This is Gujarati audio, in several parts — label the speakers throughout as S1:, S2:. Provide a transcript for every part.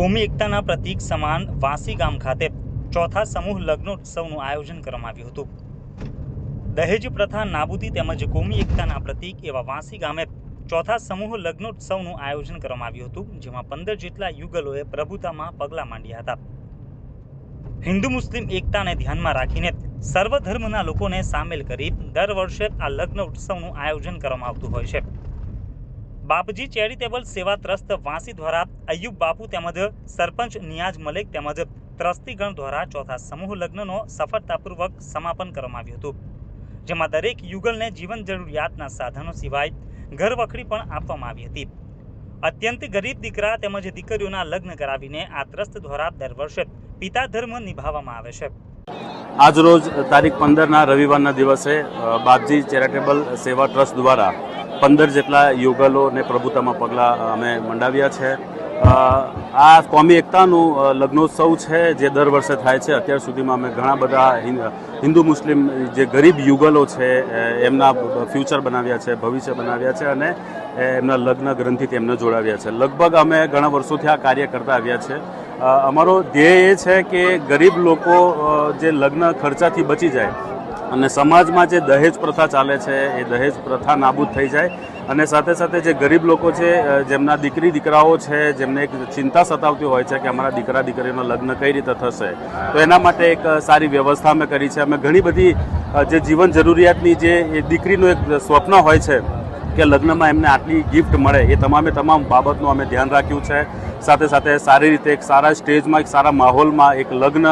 S1: કોમી એકતાના પ્રતીક સમાન વાસી ગામ ખાતે ચોથા સમૂહ લગ્નોત્સવનું આયોજન કરવામાં આવ્યું હતું. દહેજ પ્રથા નાબૂદી તેમજ કોમી એકતાના પ્રતીક એવા વાસી ગામે ચોથા સમૂહ લગ્નોત્સવનું આયોજન કરવામાં આવ્યું હતું, જેમાં પંદર જેટલા યુગલોએ પ્રભુતામાં પગલાં માંડ્યા હતા. હિન્દુ મુસ્લિમ એકતાને ધ્યાનમાં રાખીને સર્વ ધર્મના લોકોને સામેલ કરી દર વર્ષે આ લગ્ન ઉત્સવનું આયોજન કરવામાં આવતું હોય છે. બાપજી ચેરિટેબલ સેવા ટ્રસ્ટ વાંસી દ્વારા અયુબ બાપુ તેમજ સરપંચ નિયાજ મલિક તેમજ ત્રસ્તીગણ દ્વારા ચોથા સમૂહ લગ્નનો સફળતાપૂર્વક સમાપન કરવામાં આવ્યું હતું. જેમાં દરેક યુગલને જીવન જરૂરિયાતના સાધનો સિવાય ઘરવખરી પણ આપવામાં આવી હતી. અત્યંત ગરીબ દીકરા તેમજ દીકરીઓના લગ્ન કરાવીને આ ટ્રસ્ટ દ્વારા દર વર્ષે પિતા ધર્મ નિભાવવામાં આવે છે.
S2: આજરોજ તારીખ પંદરના રવિવારના દિવસે બાપજી ચેરિટેબલ સેવા ટ્રસ્ટ દ્વારા પંદર જેટલા યુગલોને પ્રભુતામાં પગલાં અમે મંડાવ્યા છે. આ કોમી એકતાનું લગ્નોત્સવ છે જે દર વર્ષે થાય છે. અત્યાર સુધીમાં અમે ઘણા બધા હિન્દ- મુસ્લિમ જે ગરીબ યુગલો છે એમના ફ્યુચર બનાવ્યા છે, ભવિષ્ય બનાવ્યા છે અને એમના લગ્ન ગ્રંથિથી એમને જોડાવ્યા છે. લગભગ અમે ઘણા વર્ષોથી આ કાર્ય કરતા આવ્યા છે. અમારો ધ્યેય એ છે કે ગરીબ લોકો જે લગ્ન ખર્ચાથી બચી જાય અને સમાજમાં જે દહેજ પ્રથા ચાલે છે, એ દહેજ પ્રથા નાબૂદ થઈ જાય. અને સાથે સાથે જે ગરીબ લોકો છે જેમના દીકરી, દીકરાઓ છે, જેમને એક ચિંતા સતાવતી હોય છે કે અમારા દીકરા દીકરીનો લગ્ન કઈ રીતે થશે, તો એના માટે એક સારી વ્યવસ્થા અમે કરી છે. અમે ઘણી બધી જે જીવન જરૂરિયાતની જે દીકરીનું એક સ્વપ્ન હોય છે કે લગ્નમાં એમને આટલી ગિફ્ટ મળે, એ તમામે તમામ બાબતનું અમે ધ્યાન રાખ્યું છે. સાથે સાથે સારી રીતે એક સારા સ્ટેજમાં એક સારા માહોલમાં એક લગ્ન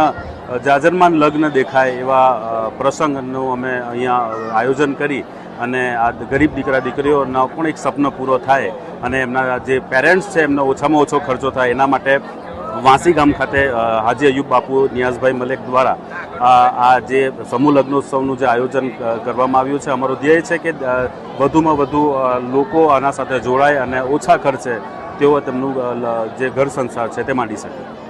S2: જાજરમાન લગ્ન દેખાય એવા પ્રસંગનું અમે અહીંયા આયોજન કરી અને આ ગરીબ દીકરા દીકરીઓનો પણ એક સપનો પૂરો થાય અને એમના જે પેરેન્ટ્સ છે એમનો ઓછામાં ઓછો ખર્ચો થાય એના માટે વાંસી ગામ ખાતે હાજી અયુબ બાપુ, નિયાઝભાઈ મલેક દ્વારા આ જે સમૂહ લગ્નોત્સવનું જે આયોજન કરવામાં આવ્યું છે, અમારો ધ્યેય છે કે વધુમાં વધુ લોકો આના સાથે જોડાય અને ઓછા ખર્ચે તેઓ તેમનું જે ઘર સંસાર છે તે માંડી શકે.